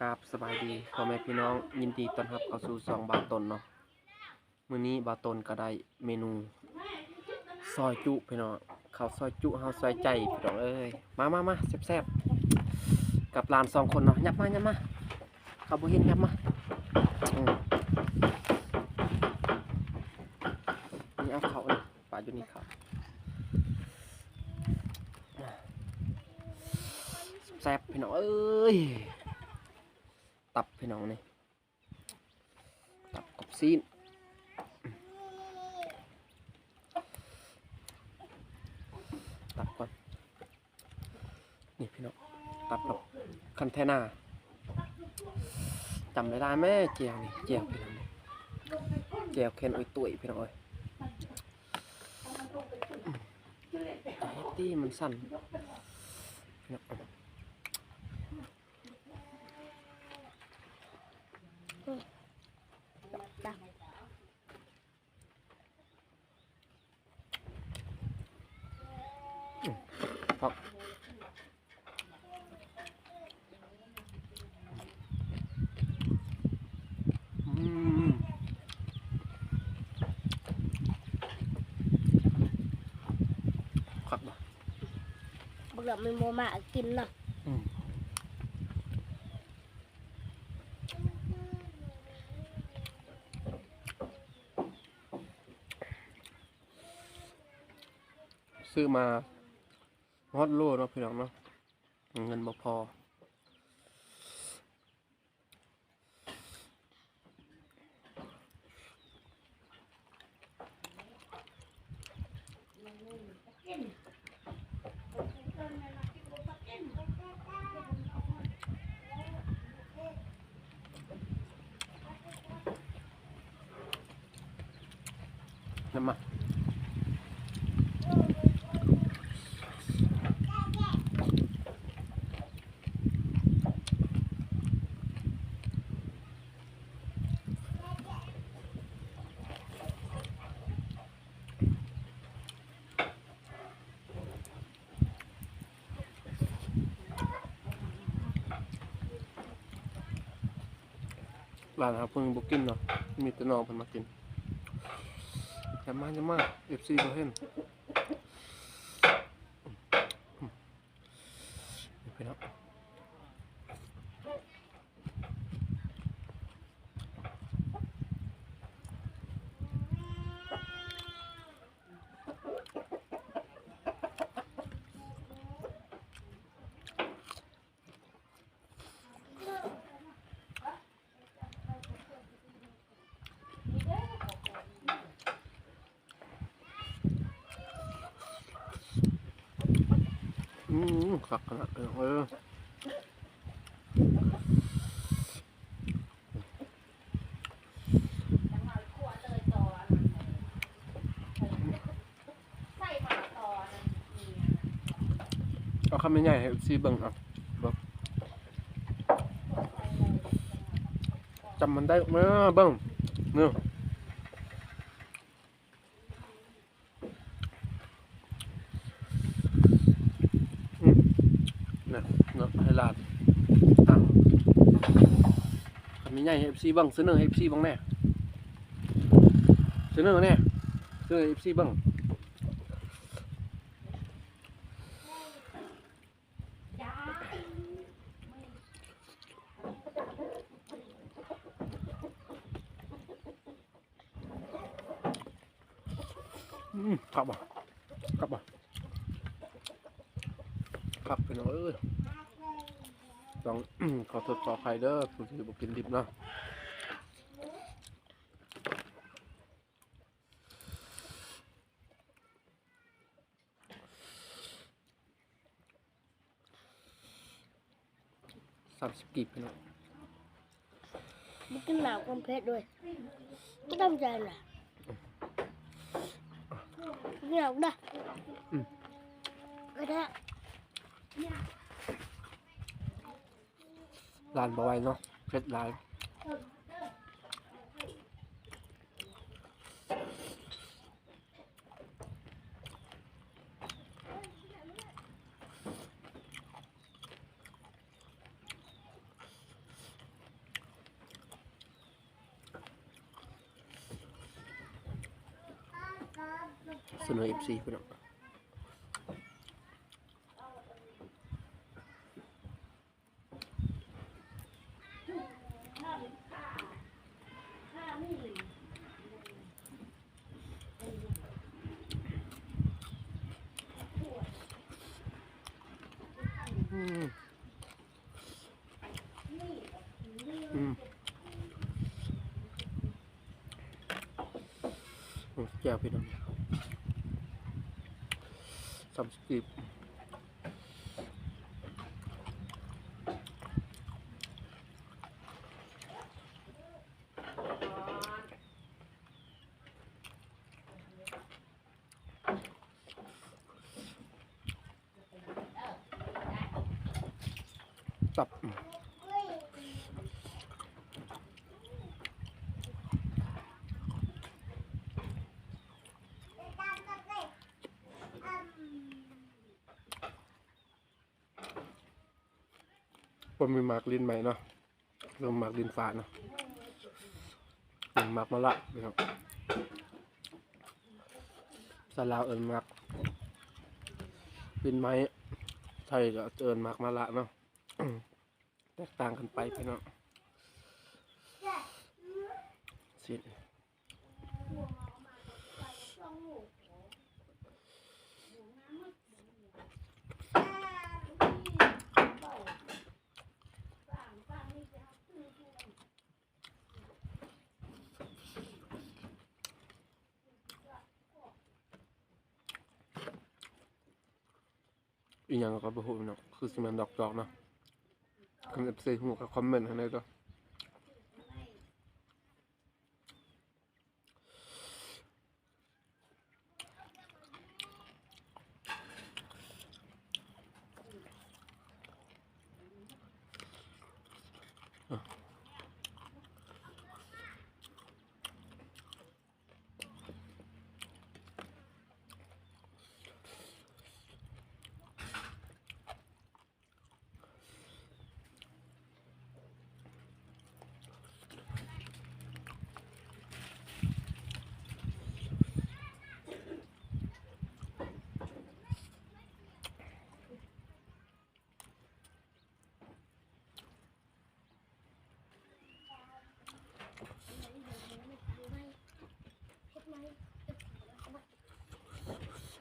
กราบสบายดีพ่อแม่พี่น้องยินดีต้อนรับเข้าสู่สองบาตนเนาะมื้อนี้บาตนก็ได้เมนูซอยจุพี่น้องข้าวซอยจุเฮาซอยใจพี่น้องเอ้ยมามามาแซ่บๆกับหลานสองคนเนาะยับมายับมาเขาบ่เห็นยับมานี่เอาเขาเลยปาอยู่นี่เขาแซ่บพี่น้องเอ้ย ตับพี่น้องนี่ตับกบซีนตับก่อนนี่พี่น้องตับกับคันเทน่าจำได้ได้ไหมเจียวนี่เจียวพี่น้องนี่เจียวเคนอุ้ยตุ๋ยพี่น้องเอ้ยตี้มันสั่นพี่น้อง จ้ะ ครับอืมครับบ่บักเหลือมันโมมากินเนาะอืมซื้อมา ฮอตโลเนาะพี่น้องเนาะเงินบ่พอน้ำ ร้านครับเพิ่งบุกินเนาะมีแต่น้องเพิ่นมากินอย่มาจะมาเอฟซีบ่เห็นไปแล้ว อืมขักขนาดเออเอาคำใหญ่ให้ซีเบิ่งเอาเบิ่งจำมันได้เมื่อเบิ่งเนาะ นะเนาะให้ลาดอะคำนี้ ใหญ่เอฟซีบังเสนอเอฟซีบังแน่เสนอแน่เสนอเอฟซีบังอืมครับบ่ครับบ่ครับพี่น้องเอ้ยต้อง ขอโทษขออภัยเด้อผู้ที่บ่กินดิบเนาะสามสิบกีบพี่น้องมันกินหนาวกำเพชรด้วยก็ทำใจน่ะกินหนาวได้ก็ได้ ร้านบ่ไหเนาะเพชดรลานสนุกเอฟซีพี่น้อง ก้วพี่น้องสามสิบตับ อืมผมมีหมากลิ้นใหม่เนาะเรามหมากลิ้นฝาเนาะอืมหมากมะละนะครับสลาวเอิญหมากลิ้นไม้ไทยก็เอิญหมากมะละเนาะแตกต่างกันไปพี่น้องสิ อีกอย่างก็บ่ฮู้เนาะคือสิมันดอกๆเนาะคัน FC ฮู้ก็คอมเมนต์ให้หน่อยเด้อ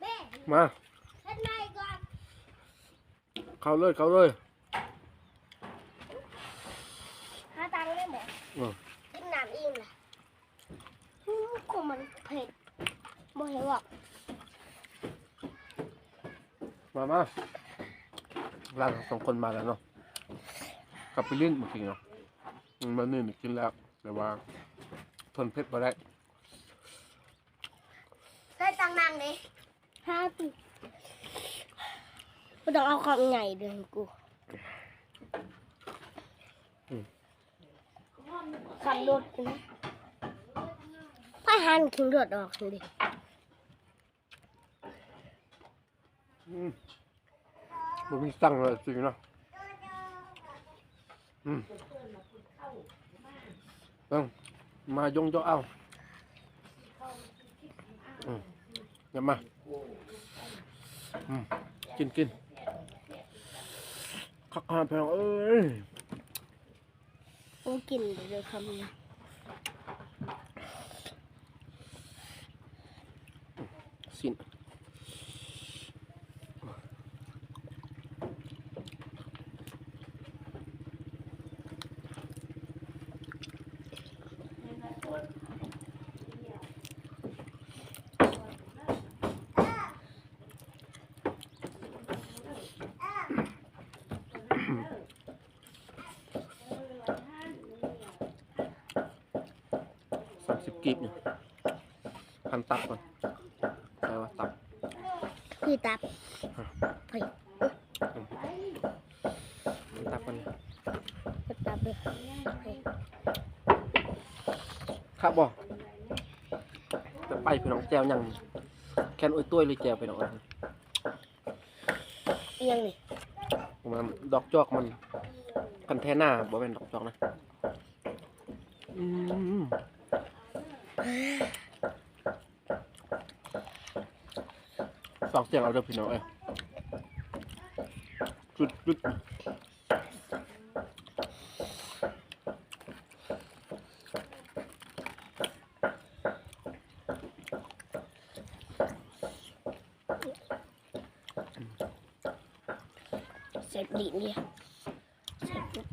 แม่มาเฮ็ดไงก่อนเข้าเลยเข้าเลย หาตังค์ได้ไหมอืม กินน้ำอิ่มล่ะอืมคงมันเผ็ดบ่เห็นหรอกมามาร่างสองคนมาแล้วเนาะกลับไปเล่นจริงๆเนาะอืมมันนี่กินแล้ว แต่ว่าทนเผ็ดมาได้ ใส่ตังค์นางดิห้าปี กูต้องเอาความใหญ่เดินกูขับรถกูนะไปหันขึ้นรถออกสิดิอืมมันมีสั่งเลยจริงเนาะอืมต้องมายงเจ้าเอาอืมอย่ามาอืม กินกินข้าวขาแพงเอ้ย โอ้กินไปเลยคำนี้สามสิบ กีบเนี่ยพันตับก่อนแปลว่าตับคือตับเฮ้ยพันตับมันคือตับเลยเฮ้ยครับบ่จะไปพี่น้องแจวยังแคนอ้อยต้วยเลยแจวพี่น้องเอ้ยเอียงนี่มันดอกจอกมันพันแทน่าบ่เป็นดอกจอกนะอืม ฟังเสียงเอาเด้อพี่น้องเอ้ยจุดจุดเสร็จดีเนี่ยเสร็จปุ๊บ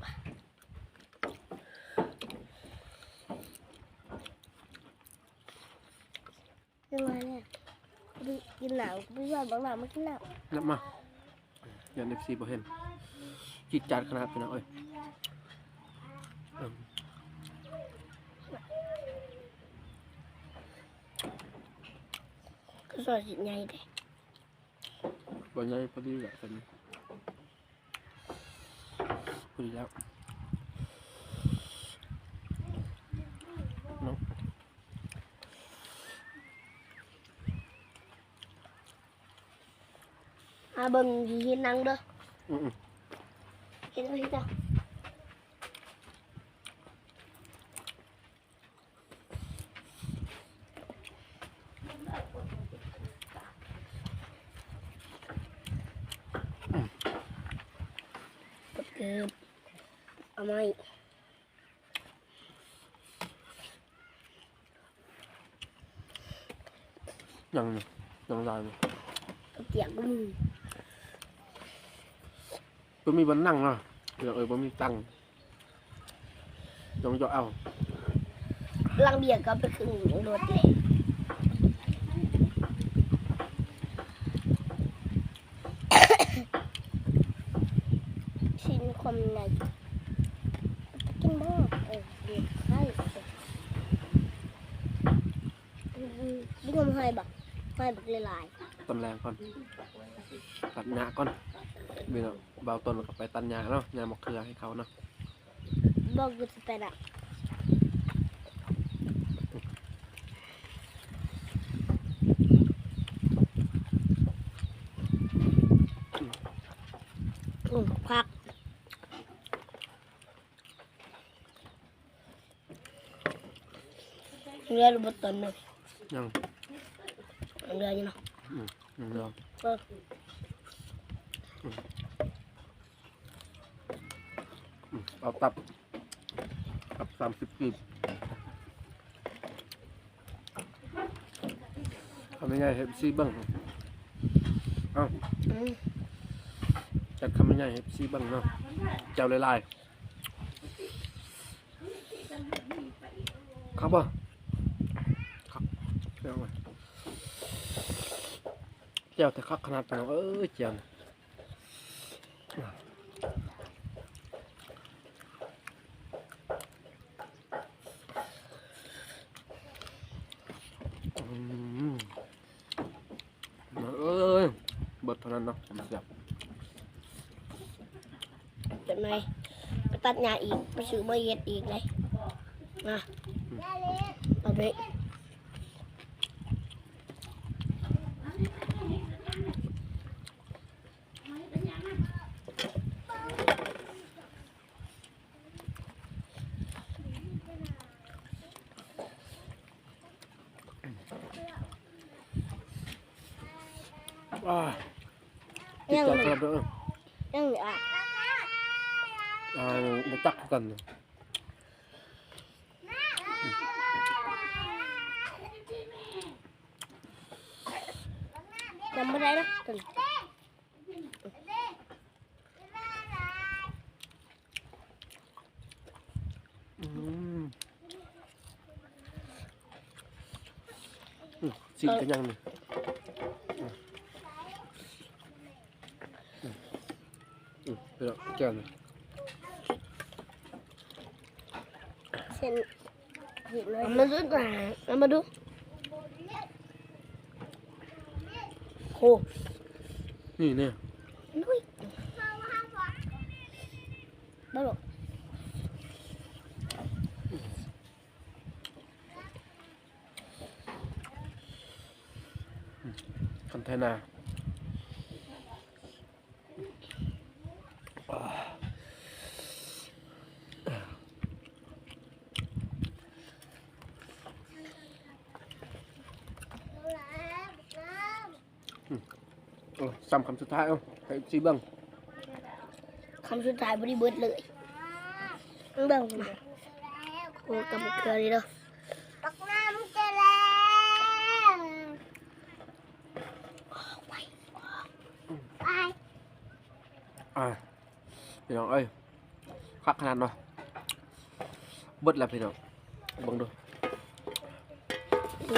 ยังไงเนี่ยไป กินหนาวไปย้อนบางหนาวมากินหนาวนับมายันเอฟซีบ่เห็นจิตจัดขนาดพี่น้องเอ้ยอืมก็สอดสิไงเด้บ่ใหญ่พอดีแหละกันพอดีแล้วเนาะ อาเบิ่งสิเห็นหนังเด้ออืมเห็นเอาเห็นเอากดเกิ บเอาไหมๆยังนี่ยังลายนี่กดเตียงก็มือบ่มีวันนั่งเนาะพี่น้องเอ้ยบ่มีตังค์ต้องจะเอาลังเบียร์ก็ไปครึ่งรถเลยชิ้นความในกินบ้างเออเบียร์ไข่ดึงมันให้บักให้บักละลายตำแรงก่อนตัดหญ้าก่อนพี่น้อง เบาต้นก็ไปตัดหญ้าเนาะหญ้ามะเขือให้เขาเนาะบอกกูจะไปละอืมพักเรือระเบิดต้นหนึ่งยังเรืออยู่เนาะยังเดียวเออ อืม เอาตับตับสามสิบกีบทำยังไงเห็ดซีเบิ้งเอ้าจัดคำยังไงเห็ดซีเบิ้งเนาะเจ้าลายๆครับป่ะครับเจ้ามาเจ้าแต่คักขนาดไหนเอ้เจ้าน่ะอืมเอ้ยเบิดเท่านั้นเนาะผมเสียบ เป็ นไงไปตัดหญ้าอีกไปซื้อมาเย็ดอีกเลยนะเอาไปอ่าจิตใจครับเด้อยังเหลือ อะอ่ามาจักกันเนอะจำไม่ได้ หนี่อยเส้นเห็นเลยมาดูหน่อยเอามาดูโหนี่เนี่ยนุ้ยบ้าหรอคอนเทนเนอร์อ่า เเอา ซ้ำคำสุดท้ายเอาให้ซีเบิ้งคำสุดท้ายบริเบิดเลยเบิ่งมาโอ้กับมะเขือนี่เด้อปักน้ำจะแล้วไปไปอ่าพี่น้องเอ้ยคักขนาดเนาะเบิดแล้วพี่น้องเบิ่งดู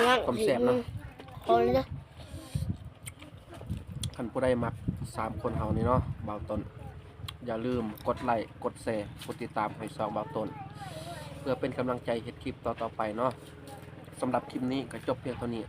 งั้นความแซ่บเนาะคนเล ยคันผู้ใดมักสามคนเฮานี่เนาะเบาต้นอย่าลืมกดไลค์กดแชร์กดติดตามให้ซองเบาต้นเพื่อเป็นกำลังใจเฮ็ดคลิปต่อๆไปเนาะสำหรับคลิปนี้ก็จบเพียงเท่านี้